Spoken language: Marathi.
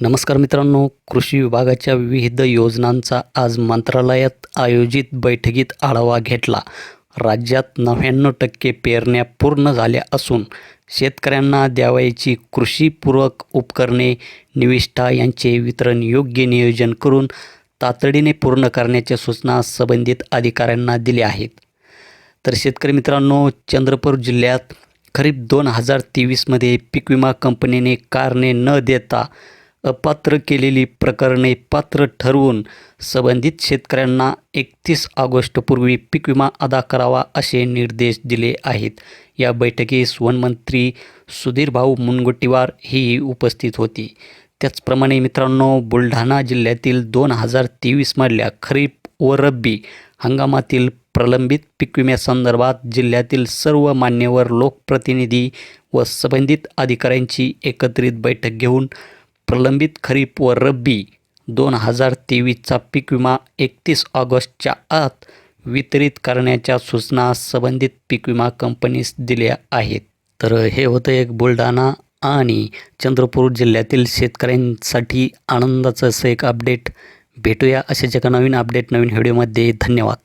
नमस्कार मित्रांनो कृषी विभागाच्या विविध योजनांचा आज मंत्रालयात आयोजित बैठकीत आढावा घेतला. राज्यात नव्याण्णव टक्के पेरण्या पूर्ण झाल्या असून शेतकऱ्यांना द्यावयाची कृषीपूरक उपकरणे निविष्ठा यांचे वितरण योग्य नियोजन करून तातडीने पूर्ण करण्याच्या सूचना संबंधित अधिकाऱ्यांना दिल्या आहेत. तर शेतकरी मित्रांनो चंद्रपूर जिल्ह्यात खरीप दोन हजार तेवीसमध्ये पीक विमा कंपनीने कारणे न देता अपात्र केलेली प्रकरणे पात्र ठरवून संबंधित शेतकऱ्यांना एकतीस ऑगस्टपूर्वी पीक विमा अदा करावा असे निर्देश दिले आहेत. या बैठकीस वनमंत्री सुधीरभाऊ मुनगुट्टीवार ही उपस्थित होती. त्याचप्रमाणे मित्रांनो बुलढाणा जिल्ह्यातील दोन हजार तेवीसमधल्या खरीप व रब्बी हंगामातील प्रलंबित पीक विम्यासंदर्भात जिल्ह्यातील सर्व मान्यवर लोकप्रतिनिधी व संबंधित अधिकाऱ्यांची एकत्रित बैठक घेऊन प्रलंबित खरीप व रब्बी दोन हजार तेवीसचा पीक विमा एकतीस ऑगस्टच्या आत वितरित करण्याच्या सूचना संबंधित पीक विमा कंपनीस दिल्या आहेत. तर हे होतं एक बुलढाणा आणि चंद्रपूर जिल्ह्यातील शेतकऱ्यांसाठी आनंदाचं असं एक अपडेट भेटूया अशाच एका नवीन अपडेट नवीन व्हिडिओमध्ये धन्यवाद.